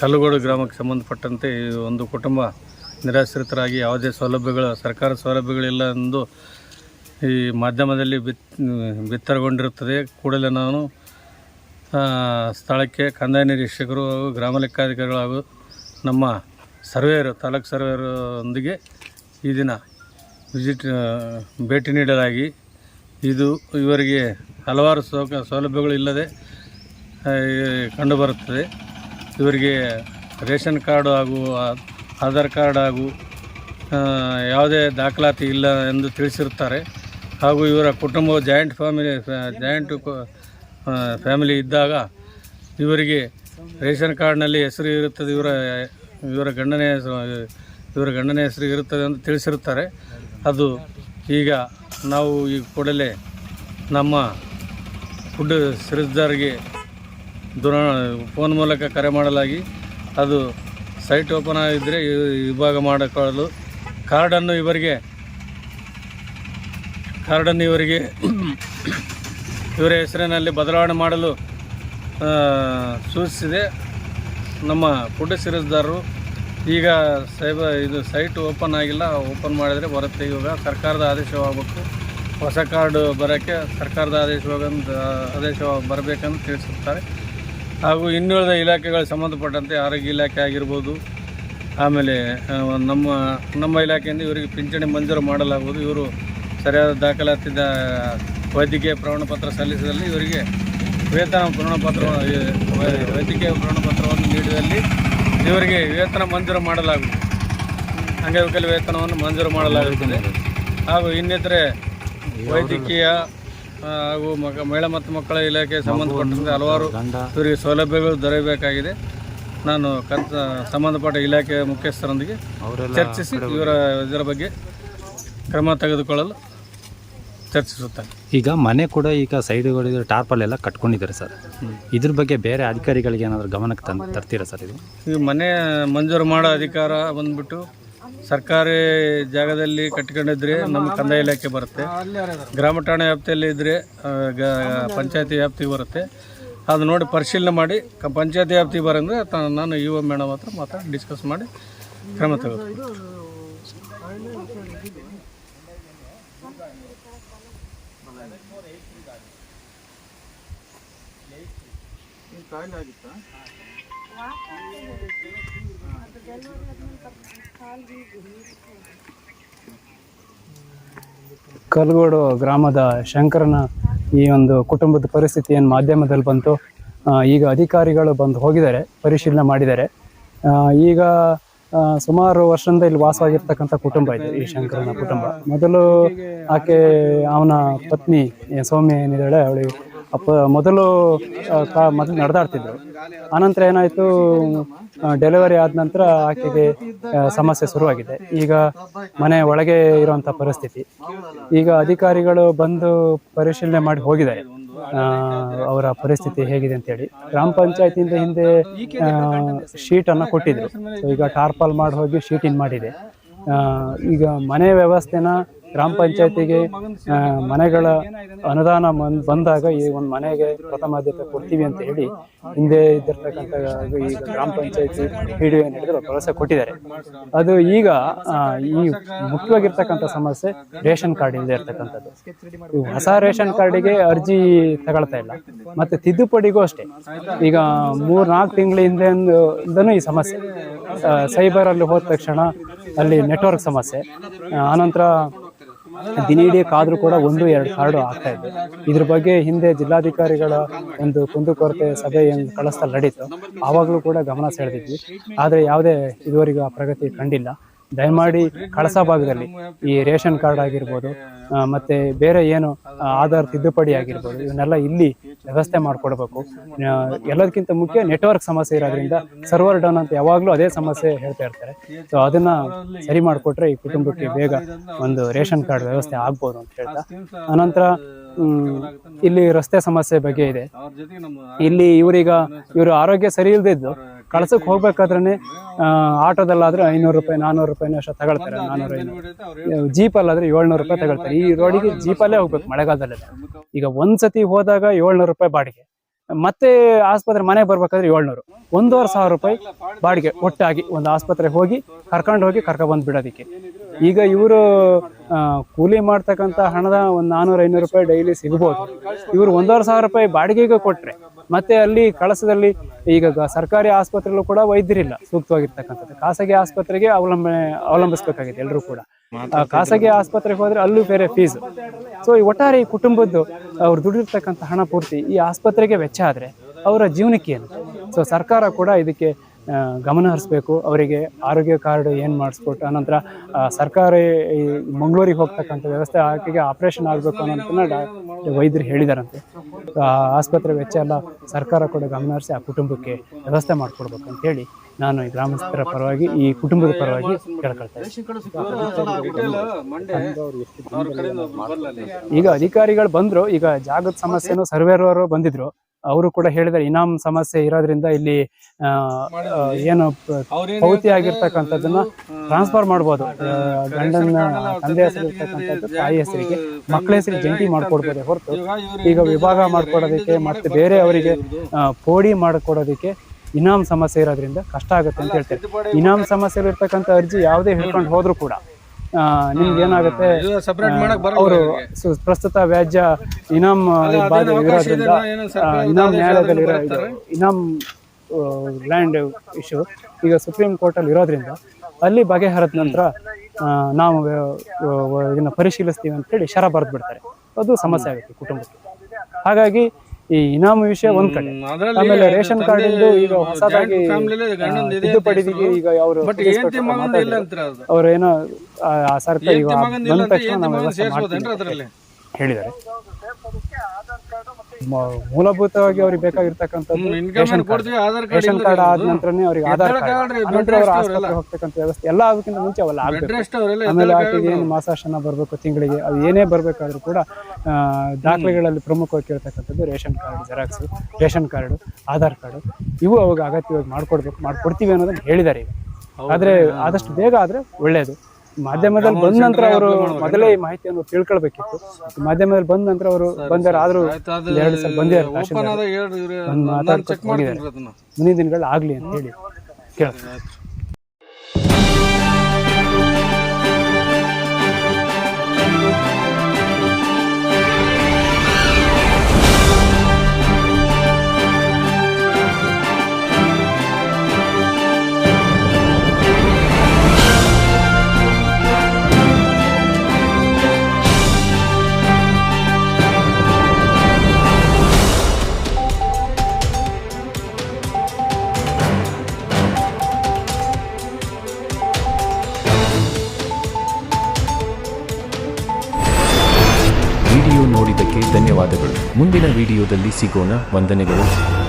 ಕಲ್ಲುಗೋಡು ಗ್ರಾಮಕ್ಕೆ ಸಂಬಂಧಪಟ್ಟಂತೆ ಒಂದು ಕುಟುಂಬ ನಿರಾಶ್ರಿತರಾಗಿ ಯಾವುದೇ ಸೌಲಭ್ಯಗಳು, ಸರ್ಕಾರ ಸೌಲಭ್ಯಗಳಿಲ್ಲ ಎಂದು ಈ ಮಾಧ್ಯಮದಲ್ಲಿ ಬಿತ್, ಬಿತ್ತರಗೊಂಡಿರುತ್ತದೆ. ಕೂಡಲೇ ನಾನು ಸ್ಥಳಕ್ಕೆ ಕಂದಾಯ ನಿರೀಕ್ಷಕರು ಹಾಗೂ ಗ್ರಾಮ ಲೆಕ್ಕಾಧಿಕಾರಿಗಳು ಹಾಗೂ ನಮ್ಮ ಸರ್ವೇಯರು, ತಾಲೂಕು ಸರ್ವೇಯರೊಂದಿಗೆ ಈ ದಿನ ವಿಸಿಟ್ ಭೇಟಿ ನೀಡಲಾಗಿ. ಇದು ಇವರಿಗೆ ಹಲವಾರು ಸೌಕ ಸೌಲಭ್ಯಗಳು ಇಲ್ಲದೆ ಕಂಡುಬರುತ್ತದೆ. ಇವರಿಗೆ ರೇಷನ್ ಕಾರ್ಡು ಹಾಗೂ ಆಧಾರ್ ಕಾರ್ಡ್ ಹಾಗೂ ಯಾವುದೇ ದಾಖಲಾತಿ ಇಲ್ಲ ಎಂದು ತಿಳಿಸಿರುತ್ತಾರೆ. ಹಾಗೂ ಇವರ ಕುಟುಂಬವು ಜಾಯಿಂಟ್ ಫ್ಯಾಮಿಲಿ ಜಾಯಿಂಟ್ ಫ್ಯಾಮಿಲಿ ಇದ್ದಾಗ ಇವರಿಗೆ ರೇಷನ್ ಕಾರ್ಡ್ನಲ್ಲಿ ಹೆಸರು ಇರುತ್ತದೆ, ಇವರ ಇವರ ಗಂಡನ ಹೆಸರು, ಇವರ ಗಂಡನ ಹೆಸರು ಇರುತ್ತದೆ ಅಂತ ತಿಳಿಸಿರುತ್ತಾರೆ. ಅದು ಈಗ ನಾವು ಈ ಕೂಡಲೇ ನಮ್ಮ ಫುಡ್ ಸಿರಿಸ್ದಾರ್ಗೆ ದೂರ ಫೋನ್ ಮೂಲಕ ಕರೆ ಮಾಡಲಾಗಿ ಅದು ಸೈಟ್ ಓಪನ್ ಆಗಿದ್ದರೆ ವಿಭಾಗ ಮಾಡಿಕೊಳ್ಳಲು ಕಾರ್ಡನ್ನು ಇವರಿಗೆ ಕಾರ್ಡನ್ನು ಇವರಿಗೆ ಇವರ ಹೆಸರಿನಲ್ಲಿ ಬದಲಾವಣೆ ಮಾಡಲು ಸೂಚಿಸಿದೆ. ನಮ್ಮ ಫುಡ್ ಸಿರಿಸ್ದಾರರು ಈಗ ಸೈಬ ಇದು ಸೈಟ್ ಓಪನ್ ಆಗಿಲ್ಲ, ಓಪನ್ ಮಾಡಿದರೆ ಬರುತ್ತೆ. ಇವಾಗ ಸರ್ಕಾರದ ಆದೇಶವಾಗಬೇಕು. ಹೊಸ ಕಾರ್ಡ್ ಬರೋಕ್ಕೆ ಸರ್ಕಾರದ ಆದೇಶವಾಗ ಆದೇಶ ಬರಬೇಕಂತ ತಿಳಿಸುತ್ತಾರೆ ಹಾಗೂ ಇನ್ನುಳಿದ ಇಲಾಖೆಗಳು ಸಂಬಂಧಪಟ್ಟಂತೆ ಆರೋಗ್ಯ ಇಲಾಖೆ ಆಗಿರ್ಬೋದು, ಆಮೇಲೆ ನಮ್ಮ ನಮ್ಮ ಇಲಾಖೆಯಿಂದ ಇವರಿಗೆ ಪಿಂಚಣಿ ಮಂಜೂರು ಮಾಡಲಾಗುವುದು. ಇವರು ಸರಿಯಾದ ದಾಖಲಾತಿದ ವೈದ್ಯಕೀಯ ಪ್ರಮಾಣಪತ್ರ ಸಲ್ಲಿಸಿದಲ್ಲಿ ಇವರಿಗೆ ವೇತನ ಪ್ರಮಾಣಪತ್ರ ವೈದ್ಯಕೀಯ ಪ್ರಮಾಣಪತ್ರವನ್ನು ನೀಡಿದಲ್ಲಿ ಇವರಿಗೆ ವೇತನ ಮಂಜೂರು ಮಾಡಲಾಗುವುದು. ಅಂಗವಿಕಲ ವೇತನವನ್ನು ಮಂಜೂರು ಮಾಡಲಾಗುತ್ತದೆ. ಹಾಗೂ ಇನ್ನಿತರೆ ವೈದ್ಯಕೀಯ ಹಾಗೂ ಮಗ ಮಹಿಳಾ ಮತ್ತು ಮಕ್ಕಳ ಇಲಾಖೆ ಸಂಬಂಧಪಟ್ಟಂತೆ ಹಲವಾರು ಇವರಿಗೆ ಸೌಲಭ್ಯಗಳು ದೊರೆಯಬೇಕಾಗಿದೆ. ನಾನು ಕಂತ ಸಂಬಂಧಪಟ್ಟ ಇಲಾಖೆ ಮುಖ್ಯಸ್ಥರೊಂದಿಗೆ ಚರ್ಚಿಸಿ ಇವರ ಇದರ ಬಗ್ಗೆ ಕ್ರಮ ತೆಗೆದುಕೊಳ್ಳಲು ಚರ್ಚಿಸುತ್ತೇನೆ. ಈಗ ಮನೆ ಕೂಡ ಈಗ ಸೈಡ್ಗಳಿಗೆ ಟಾರ್ಪಲ್ ಎಲ್ಲ ಕಟ್ಕೊಂಡಿದ್ದಾರೆ ಸರ್. ಇದ್ರ ಬಗ್ಗೆ ಬೇರೆ ಅಧಿಕಾರಿಗಳಿಗೆ ಏನಾದರೂ ಗಮನಕ್ಕೆ ತಂದು ತರ್ತೀರಾ ಸರ್ ಇದು? ಈ ಮನೆ ಮಂಜೂರು ಮಾಡೋ ಅಧಿಕಾರ ಬಂದ್ಬಿಟ್ಟು ಸರ್ಕಾರಿ ಜಾಗದಲ್ಲಿ ಕಟ್ಕೊಂಡಿದ್ರೆ ನಮ್ಮ ಕಂದಾಯ ಇಲಾಖೆ ಬರುತ್ತೆ. ಗ್ರಾಮ ಠಾಣೆ ವ್ಯಾಪ್ತಿಯಲ್ಲಿ ಇದ್ದರೆ ಪಂಚಾಯತಿ ವ್ಯಾಪ್ತಿ ಬರುತ್ತೆ. ಅದು ನೋಡಿ ಪರಿಶೀಲನೆ ಮಾಡಿ, ಕ ಪಂಚಾಯತಿ ವ್ಯಾಪ್ತಿ ಬರಂದ್ರೆ ತ- ನಾನು ಇ ಮೇಡಮ್ ಮಾತ್ರ ಮಾತ್ರ ಡಿಸ್ಕಸ್ ಮಾಡಿ ಕ್ರಮ ತೆಗೆದು ಕಲ್ಗೋಡು ಗ್ರಾಮದ ಶಂಕರನ ಈ ಒಂದು ಕುಟುಂಬದ ಪರಿಸ್ಥಿತಿ ಏನು ಮಾಧ್ಯಮದಲ್ಲಿ ಬಂತು. ಈಗ ಅಧಿಕಾರಿಗಳು ಬಂದು ಹೋಗಿದ್ದಾರೆ, ಪರಿಶೀಲನೆ ಮಾಡಿದ್ದಾರೆ. ಈಗ ಸುಮಾರು ವರ್ಷದಿಂದ ಇಲ್ಲಿ ವಾಸವಾಗಿರ್ತಕ್ಕಂಥ ಕುಟುಂಬ ಇದೆ, ಈ ಶಂಕರನ ಕುಟುಂಬ. ಮೊದಲು ಆಕೆ ಅವನ ಪತ್ನಿ ಸೌಮ್ಯ ಏನಿದ್ದಾಳೆ, ಅವಳಿಗೆ ಅಪ್ಪ, ಮೊದಲು ಕಾ, ಮೊದಲು ನಡೆದಾಡ್ತಿದ್ರು. ಆನಂತರ ಏನಾಯಿತು ಡೆಲಿವರಿ ಆದ ನಂತರ ಆಕೆಗೆ ಸಮಸ್ಯೆ ಶುರುವಾಗಿದೆ. ಈಗ ಮನೆ ಒಳಗೆ ಇರುವಂಥ ಪರಿಸ್ಥಿತಿ. ಈಗ ಅಧಿಕಾರಿಗಳು ಬಂದು ಪರಿಶೀಲನೆ ಮಾಡಿ ಹೋಗಿದ್ದಾರೆ. ಅವರ ಪರಿಸ್ಥಿತಿ ಹೇಗಿದೆ ಅಂತೇಳಿ. ಗ್ರಾಮ ಪಂಚಾಯತಿಯಿಂದ ಹಿಂದೆ ಶೀಟನ್ನು ಕೊಟ್ಟಿದ್ರು. ಈಗ ಟಾರ್ಪಾಲ್ ಮಾಡಿ ಹೋಗಿ ಶೀಟಿನ್ ಮಾಡಿದೆ. ಈಗ ಮನೆ ವ್ಯವಸ್ಥೆನ ಗ್ರಾಮ ಪಂಚಾಯತಿಗೆ ಮನೆಗಳ ಅನುದಾನ ಬಂದಾಗ ಈ ಒಂದು ಮನೆಗೆ ಪ್ರಥಮ ಆದ್ಯತೆ ಕೊಡ್ತೀವಿ ಅಂತ ಹೇಳಿ ಹಿಂದೆ ಇದ್ದಿರ್ತಕ್ಕಂಥ ಈ ಗ್ರಾಮ ಪಂಚಾಯತಿ ಪಿ ಡಿ ನಡೆದ್ರೆ ಭರವಸೆ ಕೊಟ್ಟಿದ್ದಾರೆ. ಅದು ಈಗ ಈ ಮುಖ್ಯವಾಗಿರ್ತಕ್ಕಂಥ ಸಮಸ್ಯೆ ರೇಷನ್ ಕಾರ್ಡ್ ಇಲ್ಲದೆ ಇರ್ತಕ್ಕಂಥದ್ದು. ಹೊಸ ರೇಷನ್ ಕಾರ್ಡಿಗೆ ಅರ್ಜಿ ತಗೊಳ್ತಾ ಇಲ್ಲ. ಮತ್ತೆ ತಿದ್ದುಪಡಿಗೂ ಅಷ್ಟೇ. ಈಗ ಮೂರ್ ನಾಲ್ಕು ತಿಂಗಳ ಹಿಂದೆಯಿಂದನೂ ಈ ಸಮಸ್ಯೆ. ಸೈಬರ್ ಅಲ್ಲಿ ಹೋದ ತಕ್ಷಣ ಅಲ್ಲಿ ನೆಟ್ವರ್ಕ್ ಸಮಸ್ಯೆ. ಆನಂತರ ದಿನೀಡಿ ಕಾದ್ರೂ ಕೂಡ ಒಂದು, ಎರಡು ಕಾರ್ಡು ಆಗ್ತಾ ಇದೆ. ಇದ್ರ ಬಗ್ಗೆ ಹಿಂದೆ ಜಿಲ್ಲಾಧಿಕಾರಿಗಳ ಒಂದು ಕುಂದುಕೊರತೆ ಸಭೆ ಕಳಿಸ್ತಾ ನಡೀತು, ಆವಾಗಲೂ ಕೂಡ ಗಮನ ಸೆಳೆದಿದ್ವಿ. ಆದರೆ ಯಾವುದೇ ಇದುವರೆಗೂ ಆ ಪ್ರಗತಿ ಕಂಡಿಲ್ಲ. ದಯಮಾಡಿ ಕಳಸ ಭಾಗದಲ್ಲಿ ಈ ರೇಷನ್ ಕಾರ್ಡ್ ಆಗಿರ್ಬೋದು ಮತ್ತೆ ಬೇರೆ ಏನು ಆಧಾರ್ ತಿದ್ದುಪಡಿ ಆಗಿರ್ಬೋದು, ಇವನ್ನೆಲ್ಲ ಇಲ್ಲಿ ವ್ಯವಸ್ಥೆ ಮಾಡಿಕೊಡ್ಬೇಕು. ಎಲ್ಲದಕ್ಕಿಂತ ಮುಖ್ಯ ನೆಟ್ವರ್ಕ್ ಸಮಸ್ಯೆ ಇರೋದ್ರಿಂದ ಸರ್ವರ್ ಡೌನ್ ಅಂತ ಯಾವಾಗಲೂ ಅದೇ ಸಮಸ್ಯೆ ಹೇಳ್ತಾ ಇರ್ತಾರೆ. ಸೊ ಅದನ್ನ ಸರಿ ಮಾಡಿಕೊಟ್ರೆ ಈ ಕುಟುಂಬಕ್ಕೆ ಬೇಗ ಒಂದು ರೇಷನ್ ಕಾರ್ಡ್ ವ್ಯವಸ್ಥೆ ಆಗ್ಬೋದು ಅಂತ ಹೇಳ್ತಾ. ಅನಂತರ ಇಲ್ಲಿ ರಸ್ತೆ ಸಮಸ್ಯೆ ಬಗ್ಗೆ ಇದೆ. ಇಲ್ಲಿ ಇವರೀಗ, ಇವರು ಆರೋಗ್ಯ ಸರಿ ಇಲ್ದಿದ್ದು ಕಳ್ಸಕ್ಕೆ ಹೋಗ್ಬೇಕಾದ್ರೆ ಆಟೋದಲ್ಲಾದ್ರೆ ಐನೂರು ರೂಪಾಯಿ ನಾನ್ನೂರು ರೂಪಾಯಿನ ಅಷ್ಟು ತಗೊಳ್ತಾರೆ ನಾನ್ನೂರು ಐನೂರು. ಜೀಪಲ್ಲಾದ್ರೆ ಏಳ್ನೂರು ರೂಪಾಯಿ ತಗೊಳ್ತಾರೆ. ಈ ರೋಡಿಗೆ ಜೀಪಲ್ಲೇ ಹೋಗ್ಬೇಕು ಮಳೆಗಾಲದಲ್ಲಿ. ಈಗ ಒಂದ್ಸತಿ ಹೋದಾಗ ಏಳ್ನೂರು ರೂಪಾಯಿ ಬಾಡಿಗೆ. ಮತ್ತೆ ಆಸ್ಪತ್ರೆ ಮನೆಗೆ ಬರ್ಬೇಕಾದ್ರೆ ಏಳ್ನೂರು. ಒಂದೂವರೆ ಸಾವಿರ ರೂಪಾಯಿ ಬಾಡಿಗೆ ಒಟ್ಟಾಗಿ ಒಂದು ಆಸ್ಪತ್ರೆಗೆ ಹೋಗಿ ಕರ್ಕೊಂಡು ಹೋಗಿ ಕರ್ಕೊಂಡ್ಬಂದು ಬಿಡೋದಕ್ಕೆ ಈಗ ಇವರು ಕೂಲಿ ಮಾಡ್ತಕ್ಕಂಥ ಹಣದ ಒಂದು ನಾನ್ನೂರು ಐನೂರು ರೂಪಾಯಿ ಡೈಲಿ ಸಿಗ್ಬೋದು. ಇವರು ಒಂದೂವರೆ ಸಾವಿರ ರೂಪಾಯಿ ಬಾಡಿಗೆಗೆ ಕೊಟ್ಟರೆ ಮತ್ತೆ ಅಲ್ಲಿ ಕಳಸದಲ್ಲಿ ಈಗ ಸರ್ಕಾರಿ ಆಸ್ಪತ್ರೆಗಳು ಕೂಡ ವೈದ್ಯರಿಲ್ಲ ಸೂಕ್ತವಾಗಿರ್ತಕ್ಕಂಥದ್ದು. ಖಾಸಗಿ ಆಸ್ಪತ್ರೆಗೆ ಅವಲಂಬನೆ, ಅವಲಂಬಿಸಬೇಕಾಗಿದೆ ಎಲ್ಲರೂ ಕೂಡ. ಖಾಸಗಿ ಆಸ್ಪತ್ರೆಗೆ ಹೋದ್ರೆ ಅಲ್ಲೂ ಬೇರೆ ಫೀಸ್ ಸೊ ಈ ಒಟ್ಟಾರೆ ಈ ಕುಟುಂಬದ್ದು ಅವ್ರು ದುಡಿರ್ತಕ್ಕಂಥ ಹಣ ಪೂರ್ತಿ ಈ ಆಸ್ಪತ್ರೆಗೆ ವೆಚ್ಚ ಆದರೆ ಅವರ ಜೀವನಕ್ಕೆ ಏನು ಸೊ ಸರ್ಕಾರ ಕೂಡ ಇದಕ್ಕೆ ಗಮನ ಹರಿಸ್ಬೇಕು. ಅವರಿಗೆ ಆರೋಗ್ಯ ಕಾರ್ಡ್ ಏನು ಮಾಡಿಸ್ಕೊಟ್ಟು ಆನಂತರ ಸರ್ಕಾರ ಈ ಮಂಗಳೂರಿಗೆ ಹೋಗ್ತಕ್ಕಂಥ ವ್ಯವಸ್ಥೆ ಆಕೆಗೆ ಆಪರೇಷನ್ ಆಗಬೇಕು ಅನ್ನೋದನ್ನ ಡಾ ವೈದ್ಯರು ಹೇಳಿದಾರಂತೆ. ಆಸ್ಪತ್ರೆ ವೆಚ್ಚ ಎಲ್ಲ ಸರ್ಕಾರ ಕೂಡ ಗಮನ ಹರಿಸಿ ಆ ಕುಟುಂಬಕ್ಕೆ ವ್ಯವಸ್ಥೆ ಮಾಡಿಕೊಡ್ಬೇಕು ಅಂತ ಹೇಳಿ ನಾನು ಈ ಗ್ರಾಮಸ್ಥರ ಪರವಾಗಿ, ಈ ಕುಟುಂಬದ ಪರವಾಗಿ ಕೇಳ್ಕೊಳ್ತೇನೆ ಈಗ ಅಧಿಕಾರಿಗಳು ಬಂದರು, ಈಗ ಜಾಗದ ಸಮಸ್ಯೆನೂ ಸರ್ವೇರವರು ಬಂದಿದ್ರು. ಅವರು ಕೂಡ ಹೇಳಿದ್ರೆ ಇನಾಮ್ ಸಮಸ್ಯೆ ಇರೋದ್ರಿಂದ ಇಲ್ಲಿ ಏನು ಪೌತಿ ಆಗಿರ್ತಕ್ಕಂಥದ್ದನ್ನ ಟ್ರಾನ್ಸ್ಫರ್ ಮಾಡ್ಬೋದು. ಗಂಡನ ತಂದೆ ಹೆಸರು ಇರ್ತಕ್ಕಂಥದ್ದು ತಾಯಿ ಹೆಸರಿಗೆ ಮಕ್ಕಳ ಹೆಸರಿಗೆ ಜಂಟಿ ಮಾಡ್ಕೊಡ್ಬೋದೇ ಹೊರತು. ಈಗ ವಿಭಾಗ ಮಾಡ್ಕೊಡೋದಕ್ಕೆ ಮತ್ತೆ ಬೇರೆ ಅವರಿಗೆ ಪೋಡಿ ಮಾಡ್ಕೊಡೋದಕ್ಕೆ ಇನಾಮ್ ಸಮಸ್ಯೆ ಇರೋದ್ರಿಂದ ಕಷ್ಟ ಆಗುತ್ತೆ ಅಂತ ಹೇಳ್ತಾರೆ. ಇನಾಮ್ ಸಮಸ್ಯೆ ಇರ್ತಕ್ಕಂಥ ಅರ್ಜಿ ಯಾವುದೇ ಹಿಡ್ಕೊಂಡು ಹೋದ್ರು ಕೂಡ ನಿಮ್ಗೆ ಏನಾಗುತ್ತೆ? ಅವರು. ಪ್ರಸ್ತುತ ವ್ಯಾಜ್ಯ ಇನಾಮ್ ಇರೋದ್ರಿಂದ ಇನಾಮ್ ನ್ಯಾಯಾಲಯದಲ್ಲಿ ಇರೋ ಇನಾಮ್ ಲ್ಯಾಂಡ್ ಇಶ್ಯೂ ಈಗ ಸುಪ್ರೀಂ ಕೋರ್ಟಲ್ಲಿ ಇರೋದ್ರಿಂದ ಅಲ್ಲಿ ಬಗೆಹರಿದ ನಂತರ ನಾವು ಇದನ್ನ ಪರಿಶೀಲಿಸ್ತೀವಿ ಅಂತ ಹೇಳಿ ಶರ ಬರೆದು ಬಿಡ್ತಾರೆ. ಅದು ಸಮಸ್ಯೆ ಆಗುತ್ತೆ ಕುಟುಂಬಕ್ಕೆ. ಹಾಗಾಗಿ ಈ ಇನಾಮ್ ವಿಷಯ ಒಂದ್ ಕಡೆ. ಆಮೇಲೆ ರೇಷನ್ ಕಾರ್ಡ್ ಇಂದು ಈಗ ಹೊಸದಾಗಿ ಇದೆ ತಿದ್ದುಪಡಿಗೆ ಈಗ ಅವರು ಅವ್ರ ಏನೋ ಆ ಸರ್ಕಾರ ಈಗ ಬಂದ ತಕ್ಷಣ ನಾವು ವ್ಯವಸ್ಥೆ ಮಾಡ್ತೀವಿ. ಹೇಳಿದ್ದಾರೆ. ಮೂಲಭೂತವಾಗಿ ಅವ್ರಿಗೆ ಬೇಕಾಗಿರ್ತಕ್ಕಂಥದ್ದು ರೇಷನ್ ಕಾರ್ಡ್. ರೇಷನ್ ಕಾರ್ಡ್ ಆದ ನಂತರನೇ ಅವ್ರಿಗೆ ಆಧಾರ್ ಕಾರ್ಡ್. ಅನಂತರ ಅವ್ರ ಆಸ್ಪತ್ರೆಗೆ ಹೋಗ್ತಕ್ಕಂಥ ವ್ಯವಸ್ಥೆ ಎಲ್ಲ ಅದಕ್ಕಿಂತ ಮುಂಚೆ ಅವೆಲ್ಲ ಆಗ್ಬೇಕು. ಆಮೇಲೆ ಆಕೆಗೆ ಏನು ಮಾಸಾಶನ ಬರಬೇಕು ತಿಂಗಳಿಗೆ ಅದು ಏನೇ ಬರಬೇಕಾದ್ರೂ ಕೂಡ ದಾಖಲೆಗಳಲ್ಲಿ ಪ್ರಮುಖವಾಗಿ ಕೇಳ್ತಕ್ಕಂಥದ್ದು ration card xerox ration card Aadhaar card. ಇವು ಅವಾಗ ಅಗತ್ಯವಾಗಿ ಮಾಡ್ಕೊಡ್ಬೇಕು ಮಾಡ್ಕೊಡ್ತೀವಿ ಅನ್ನೋದನ್ನ ಹೇಳಿದ್ದಾರೆ ಈಗ. ಆದ್ರೆ ಆದಷ್ಟು ಬೇಗ ಆದ್ರೆ ಒಳ್ಳೆಯದು ಮಾಧ್ಯಮದಲ್ಲಿ ಬಂದ ನಂತರ ಅವರು ಮೊದಲೇ ಈ ಮಾಹಿತಿಯನ್ನು ತಿಳ್ಕೊಳ್ಬೇಕಿತ್ತು. ಮಾಧ್ಯಮದಲ್ಲಿ ಬಂದ ನಂತರ ಅವರು ಬಂದಾರ ಆದ್ರೂ ಎರಡು ಸಲ ಬಂದಿದ್ದಾರೆ ಬಂದು. ಮುಂದಿನ ದಿನಗಳು ಆಗ್ಲಿ ಅಂತ ಹೇಳಿ ಕೇಳ್ತಾರೆ ಧನ್ಯವಾದಗಳು. ಮುಂದಿನ ವಿಡಿಯೋದಲ್ಲಿ ಸಿಗೋಣ. ವಂದನೆಗಳು.